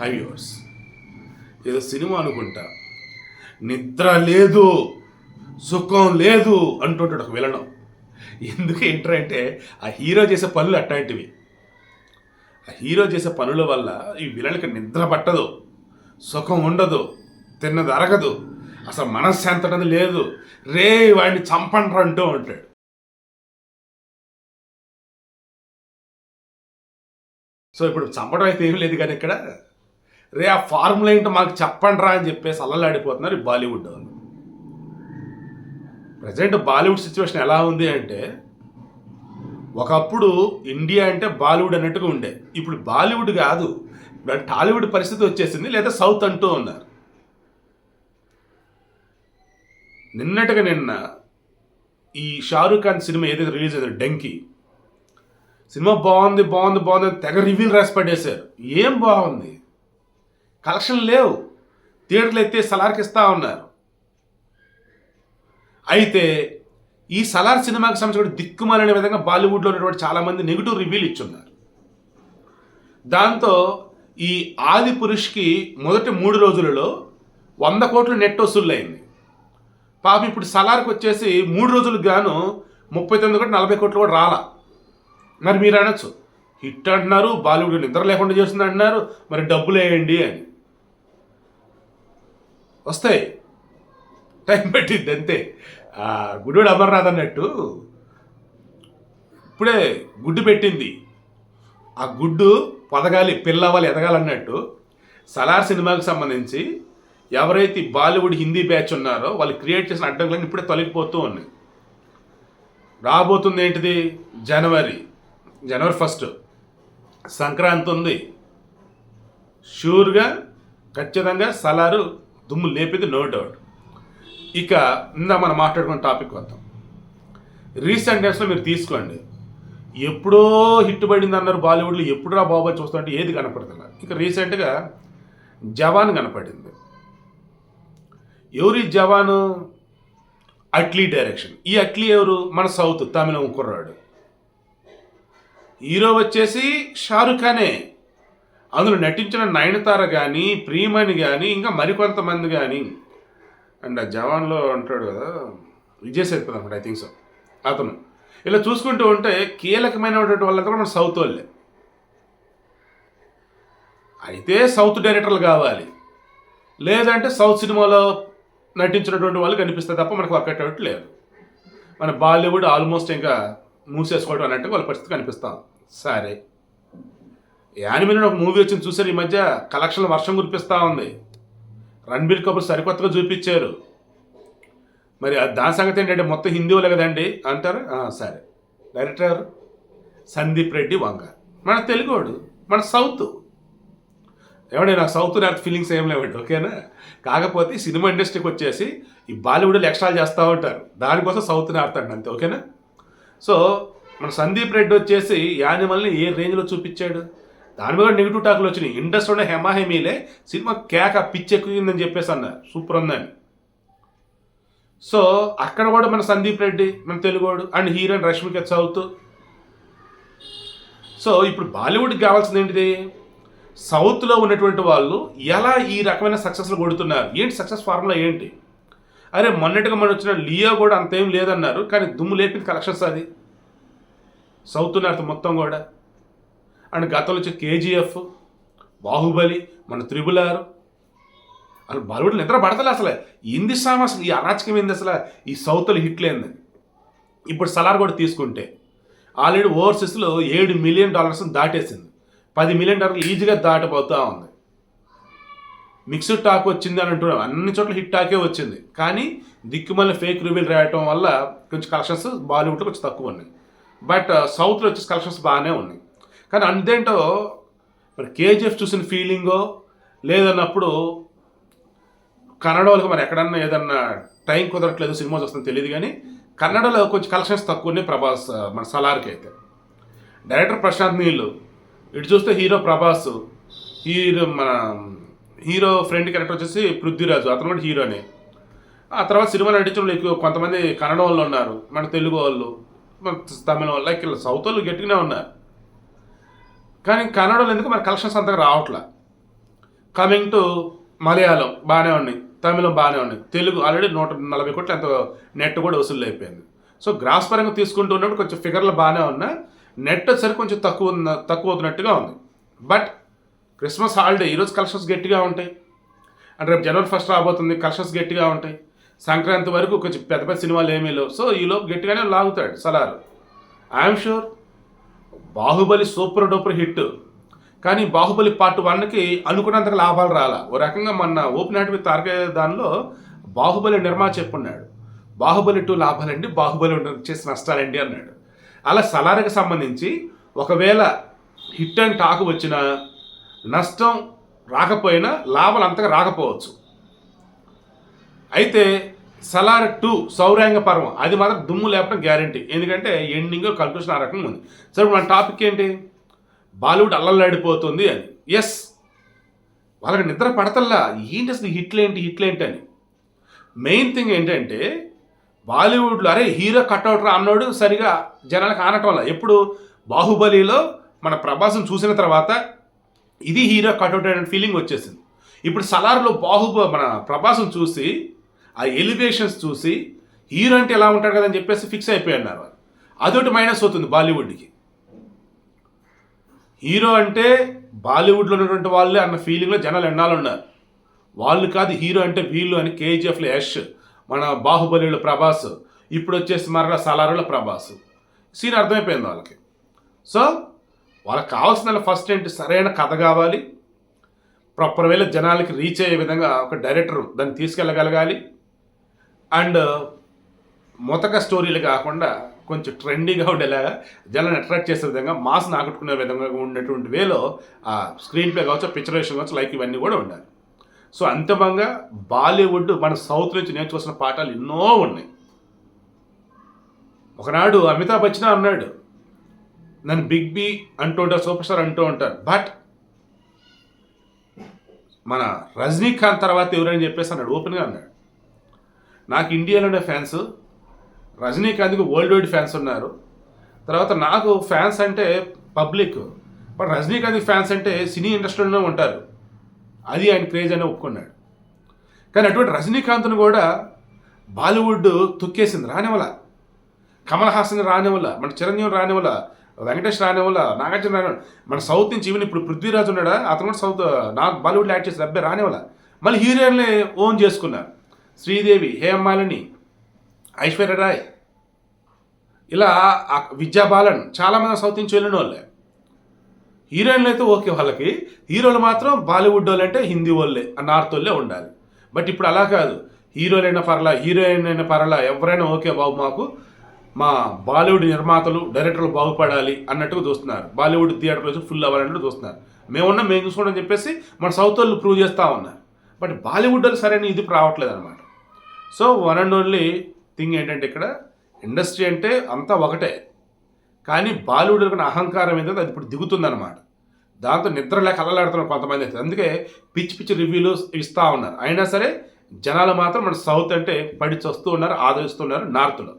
High viewers ఏదో cinema అనుకుంటా. నిద్ర లేదు సుఖం లేదు అంటుంటాడు ఒక విలనం ఎందుకు ఏంటంటే ఆ హీరో చేసే పనులు అట్లాంటివి. ఆ హీరో చేసే పనుల వల్ల ఈ విలన్కి నిద్ర పట్టదు సుఖం ఉండదు తిన్నది అరగదు అసలు మనశ్శాంతి అనేది లేదు. రే వాడిని చంపండ్రా అంటూ ఉంటాడు. సో ఇప్పుడు చంపడం అయితే ఏమీ లేదు కానీ ఇక్కడ రే ఆ ఫార్ములా ఏంటో మాకు చెప్పండి రా అని చెప్పేసి అల్లలాడిపోతున్నారు ఈ బాలీవుడ్ వాళ్ళు. ప్రజెంట్ బాలీవుడ్ సిచ్యువేషన్ ఎలా ఉంది అంటే ఒకప్పుడు ఇండియా అంటే బాలీవుడ్ అన్నట్టుగా ఉండే. ఇప్పుడు బాలీవుడ్ కాదు. టాలీవుడ్ పరిస్థితి వచ్చేసింది లేదా సౌత్ అంటూ ఉన్నారు. నిన్నటిగా నిన్న ఈ షారూఖ్ ఖాన్ సినిమా ఏదైతే రిలీజ్ అయిందో డెంకీ సినిమా బాగుంది బాగుంది బాగుంది తెగ రివ్యూలు రాసి పడేశారు. ఏం బాగుంది? కలెక్షన్ లేవు. థియేటర్లు ఎత్తే సలార్కి ఇస్తా ఉన్నారు. అయితే ఈ సలార్ సినిమాకి సంబంధించిన దిక్కుమాలనే విధంగా బాలీవుడ్లో ఉన్నటువంటి చాలామంది నెగిటివ్ రివ్యూలు ఇచ్చున్నారు. దాంతో ఈ ఆది పురుష్కి మొదటి మూడు రోజులలో వంద కోట్లు నెట్ వసూళ్ళయింది. పాపం ఇప్పుడు సలార్కి వచ్చేసి మూడు రోజులకు గాను ముప్పై తొమ్మిది కోట్లు నలభై కోట్లు కూడా రాలా. మరి మీరు అనొచ్చు హిట్ అంటున్నారు బాలీవుడ్ నిద్ర లేకుండా చేస్తుంది అంటున్నారు మరి డబ్బులు వేయండి అని. వస్తాయి. టైం పెట్టింది అంతే. గుడ్డు అమర్నాథ్ అన్నట్టు ఇప్పుడే గుడ్డు పెట్టింది. ఆ గుడ్డు పదగాలి పిల్లవాలి ఎదగాలన్నట్టు సలార్ సినిమాకి సంబంధించి ఎవరైతే బాలీవుడ్ హిందీ బ్యాచ్ ఉన్నారో వాళ్ళు క్రియేట్ చేసిన అడ్డంకులన్నీ ఇప్పుడే తొలగిపోతూ ఉన్నాయి. రాబోతుంది ఏంటిది? జనవరి. జనవరి ఫస్ట్. సంక్రాంతి ఉంది. షూర్గా ఖచ్చితంగా సలారు దుమ్ము లేపేది నో డౌట్ ఇక ఇందా మనం మాట్లాడుకున్న టాపిక్ వద్దాం. రీసెంట్ డేస్లో మీరు తీసుకోండి. ఎప్పుడో హిట్ పడింది అన్నారు బాలీవుడ్లో ఎప్పుడురా బాబా చూస్తుంటే ఏది కనపడుతున్నా ఇక రీసెంట్గా జవాన్ కనపడింది. ఎవరి జవాను? అట్లీ డైరెక్షన్. ఈ అట్లీ ఎవరు? మన సౌత్ తమిళం కుర్రాడు. హీరో వచ్చేసి షారుఖ్ ఖానే. అందులో నటించిన నయనతార కానీ ప్రియమణి కానీ ఇంకా మరికొంతమంది కానీ అండ్ ఆ జవాన్లో అంటాడు కదా విజయ్ సేతుపతి అనమాట ఐ థింక్ సో అతను. ఇలా చూసుకుంటూ ఉంటే కీలకమైనటువంటి వాళ్ళంతా కూడా మన సౌత్ వాళ్ళే. అయితే సౌత్ డైరెక్టర్లు కావాలి. లేదంటే సౌత్ సినిమాలో నటించినటువంటి వాళ్ళు కనిపిస్తే తప్ప మనకు వర్కౌట్ లేదు. మన బాలీవుడ్ ఆల్మోస్ట్ ఇంకా మూసేసుకోవడం అన్నట్టు వాళ్ళ పరిస్థితి కనిపిస్తాం సరే. యానిమల్ ఒక మూవీ వచ్చింది చూసారు ఈ మధ్య కలెక్షన్ వర్షం కురిపిస్తూ ఉంది. రణబీర్ కపూర్ సరికొత్తగా చూపించారు. మరి దాని సంగతి ఏంటంటే మొత్తం హిందీ వాళ్ళే కదండి అంటారు? సరే. డైరెక్టర్ సందీప్ రెడ్డి వంగ. మన తెలుగోడు మన సౌత్. ఏమండి నాకు సౌత్ నార్త్ ఫీలింగ్స్ ఏం లేవండి ఓకేనా? కాకపోతే సినిమా ఇండస్ట్రీకి వచ్చేసి ఈ బాలీవుడ్లో ఎక్స్ట్రాలు చేస్తూ ఉంటారు. దానికోసం సౌత్ నార్త్ అండి అంతే ఓకేనా? సో మన సందీప్ రెడ్డి వచ్చేసి యానిమల్ని ఏ రేంజ్లో చూపించాడు? దాని మీద నెగిటివ్ టాక్లు వచ్చినాయి. ఇండస్ట్రీలో హెమాహెమీలే సినిమా కేక పిచ్చెక్కిందని చెప్పేసి అన్నారు. సూపర్ ఉందని సో అక్కడ కూడా మన సందీప్ రెడ్డి మన తెలుగువాడు and heroine Rashmika south so ఇప్పుడు బాలీవుడ్కి కావాల్సింది ఏంటిది? సౌత్లో ఉన్నటువంటి వాళ్ళు ఎలా ఈ రకమైన సక్సెస్లు కొడుతున్నారు? ఏంటి సక్సెస్ ఫార్ములా ఏంటి? అరే మొన్నటిగా మన వచ్చిన లియో కూడా అంతేం లేదన్నారు కానీ దుమ్ము లేపింది కలెక్షన్స్ అది. సౌత్ నార్త్ మొత్తం కూడా. అండ్ గతంలో వచ్చే కేజీఎఫ్ బాహుబలి మన త్రిబుల్ ఆర్. అసలు బాలీవుడ్ నిద్ర పడతలే అసలు. ఏంది సామ అసలు ఈ అరాచకం ఏంది అసలు? ఈ సౌత్లో హిట్ లేని ఇప్పుడు సలార్ కూడా తీసుకుంటే ఆల్రెడీ ఓవర్సీస్లో ఏడు మిలియన్ డాలర్స్ దాటేసింది. పది మిలియన్ డాలర్లు ఈజీగా దాటిపోతూ ఉంది. మిక్స్డ్ టాక్ వచ్చింది అని అంటున్నాం అన్ని చోట్ల హిట్ టాకే వచ్చింది. కానీ దిక్కుమల్లి ఫేక్ రివ్యూలు రాయటం వల్ల కొంచెం కలెక్షన్స్ బాలీవుడ్లో కొంచెం తక్కువ ఉన్నాయి. బట్ సౌత్లో వచ్చేసి కలెక్షన్స్ బాగానే ఉన్నాయి. కానీ అంతేంటో మరి కేజీఎఫ్ చూసిన ఫీలింగో లేదన్నప్పుడు కన్నడ వాళ్ళకి మరి ఎక్కడన్నా ఏదన్నా టైం కుదరట్లేదు సినిమా వస్తుందో తెలియదు కానీ కన్నడలో కొంచెం కలెక్షన్స్ తక్కువ ఉన్నాయి ప్రభాస్ మన సలార్కి అయితే. డైరెక్టర్ ప్రశాంత్ నీళ్ళు. ఇటు చూస్తే హీరో ప్రభాస్ హీరో మన హీరో ఫ్రెండ్ క్యారెక్టర్ వచ్చేసి పృథ్వీరాజు అతను కూడా హీరోనే ఆ తర్వాత సినిమా నటించడంలో ఎక్కువ కొంతమంది కన్నడ వాళ్ళు ఉన్నారు మన తెలుగు వాళ్ళు మన తమిళ వాళ్ళు లైక్ సౌత్ వాళ్ళు గట్టిగానే ఉన్నారు. కానీ కన్నడలో ఎందుకు మరి కలెక్షన్స్ అంతగా రావట్లే? కమింగ్ టు మలయాళం బాగానే ఉన్నాయి తమిళం బాగానే ఉన్నాయి తెలుగు ఆల్రెడీ నూట నలభై కోట్లు ఎంత నెట్ కూడా వసూలు అయిపోయింది. సో గ్రాస్ పరంగా తీసుకుంటూ ఉన్నప్పుడు కొంచెం ఫిగర్లు బాగానే ఉన్నా నెట్ వచ్చేసరికి కొంచెం తక్కువ తక్కువ అవుతున్నట్టుగా ఉంది. బట్ క్రిస్మస్ హాలిడే ఈరోజు కలెక్షన్స్ గట్టిగా ఉంటాయి. అంటే రేపు జనవరి ఫస్ట్ రాబోతుంది కలెక్షన్స్ గట్టిగా ఉంటాయి. సంక్రాంతి వరకు కొంచెం పెద్ద పెద్ద సినిమాలు ఏమీ లేవు. సో ఈలోపు గట్టిగానే లాగుతాడు Salaar. I'm sure Baahubali super duper hit. కానీ బాహుబలి పార్ట్ వన్కి అనుకున్నంత లాభాలు రాలా. ఓ రకంగా మొన్న ఓపెన్ హ్యాట్ విత్ తారకే దానిలో బాహుబలి నిర్మాత చెప్పున్నాడు. బాహుబలి టూ లాభాలండి బాహుబలి చేసి నష్టాలండి అన్నాడు. అలా సలార్కి సంబంధించి ఒకవేళ హిట్ అండ్ టాక్ వచ్చిన నష్టం రాకపోయినా లాభాలు అంతగా రాకపోవచ్చు. అయితే సలార్ టూ సౌరాంగ పర్వం. అది మాత్రం దుమ్ము లేపడం గ్యారంటీ. ఎందుకంటే ఎండింగ్ కల్పేషన్ ఆ రకంగా ఉంది. సరే ఇప్పుడు మన టాపిక్ ఏంటి? బాలీవుడ్ అల్లల్లాడిపోతుంది అని. ఎస్ వాళ్ళకి నిద్ర పడతల్లా. ఏంటి అసలు హిట్లేంటి హిట్లేంటి అని? మెయిన్ థింగ్ ఏంటంటే బాలీవుడ్లో అరే హీరో కట్అవుట్ రా అన్నోడు సరిగా జనాలకు ఆనటం వల్ల. ఎప్పుడు? బాహుబలిలో మన ప్రభాసం చూసిన తర్వాత ఇది హీరో కట్అవుట్ అనే ఫీలింగ్ వచ్చేసింది. ఇప్పుడు సలార్లో బాహుబ మన ప్రభాసం చూసి ఆ ఎలివేషన్స్ చూసి హీరో అంటే ఎలా ఉంటాడు కదా అని చెప్పేసి ఫిక్స్ అయిపోయినారు వాళ్ళు. అదొకటి మైనస్ అవుతుంది బాలీవుడ్కి. హీరో అంటే బాలీవుడ్లో ఉన్నటువంటి వాళ్ళే అన్న ఫీలింగ్లో జనాలు ఎన్నాళ్ళు ఉన్నారు. వాళ్ళు కాదు హీరో అంటే వీళ్ళు అని కేజీఎఫ్లో యష్ మన బాహుబలిలో ప్రభాస్ ఇప్పుడు వచ్చేసి మరలా సలారుల ప్రభాస్. సీన్ అర్థమైపోయింది వాళ్ళకి. సో వాళ్ళకి కావాల్సిన ఫస్ట్ ఏంటి? సరైన కథ కావాలి. ప్రాపర్ వేళ జనాలకి రీచ్ అయ్యే విధంగా ఒక డైరెక్టర్ దాన్ని తీసుకెళ్ళగలగాలి. అండ్ మొతక స్టోరీలు కాకుండా కొంచెం ట్రెండీగా ఉండేలాగా జనాన్ని అట్రాక్ట్ చేసే విధంగా మాస్ని ఆకట్టుకునే విధంగా ఉన్నటువంటి వేలో ఆ స్క్రీన్ ప్లే కావచ్చు పిక్చరేషన్ కావచ్చు లైక్ ఇవన్నీ కూడా ఉండాలి. సో అంతిమంగా బాలీవుడ్ మన సౌత్ నుంచి నేర్చుకోవాల్సిన పాఠాలు ఎన్నో ఉన్నాయి. ఒకనాడు అమితాబ్ బచ్చన్ అన్నాడు నన్ను బిగ్ బి అంటూ ఉంటారు సూపర్ స్టార్ అంటూ ఉంటారు బట్ మన రజనీకాంత్ తర్వాత ఎవరని చెప్పేసి అన్నాడు ఓపెన్గా అన్నాడు. నాకు ఇండియాలోనే ఫ్యాన్స్ రజనీకాంత్కి వరల్డ్ వైడ్ ఫ్యాన్స్ ఉన్నారు. తర్వాత నాకు ఫ్యాన్స్ అంటే పబ్లిక్ బట్ రజనీకాంత్ ఫ్యాన్స్ అంటే సినీ ఇండస్ట్రీలోనే ఉంటారు. అది ఆయన క్రేజ్ అని ఒప్పుకున్నాడు. కానీ అటువంటి రజనీకాంత్ను కూడా బాలీవుడ్ తొక్కేసింది రానివల కమల్ హాసన్ రానివల్ల మన చిరంజీవి రానివల్ల వెంకటేష్ రానివల్ల నాగార్జున రానివల్ల మన సౌత్ నుంచి ఈవెన్ ఇప్పుడు పృథ్వీరాజ్ ఉన్నాడా అతను కూడా సౌత్ నాకు బాలీవుడ్లో యాడ్ చేసి అబ్బాయి రానివల్ల మళ్ళీ హీరోయిన్లే ఓన్ చేసుకున్నారు. శ్రీదేవి హేమాలిని ఐశ్వర్య రాయ్ ఇలా విద్యా బాలన్ చాలామంది సౌత్ నుంచి వెళ్ళిన వాళ్ళే హీరోయిన్లు అయితే ఓకే వాళ్ళకి. హీరోలు మాత్రం బాలీవుడ్ వాళ్ళు అంటే హిందీ వాళ్ళే నార్త్ వాళ్ళే ఉండాలి. బట్ ఇప్పుడు అలా కాదు. హీరోలైన పర్లా హీరోయిన్ అయినా పర్లా ఎవరైనా ఓకే బాబు మాకు. మా బాలీవుడ్ నిర్మాతలు డైరెక్టర్లు బాగుపడాలి అన్నట్టుగా చూస్తున్నారు. బాలీవుడ్ థియేటర్లు ఫుల్ అవ్వాలన్నట్టు చూస్తున్నారు. మేమున్నా మేము చూసుకోవడం చెప్పేసి మన సౌత్ వాళ్ళు ప్రూవ్ చేస్తూ ఉన్నారు. బట్ బాలీవుడ్ వాళ్ళు సరైన ఇది రావట్లేదు అనమాట so one and only thing ఏంటంటే ఇక్కడ ఇండస్ట్రీ అంటే అంతా ఒకటే. కానీ బాలీవుడ్ ఉన్న అహంకారం ఏంటంటే అది ఇప్పుడు దిగుతుందన్నమాట. దాంతో నిద్ర లేక అల్లలాడుతున్నారు కొంతమంది అయితే. అందుకే పిచ్చి పిచ్చి రివ్యూలు ఇస్తూ ఉన్నారు. అయినా సరే జనాలు మాత్రం మన సౌత్ అంటే పడి వస్తూ ఉన్నారు ఆదరిస్తున్నారు నార్త్లో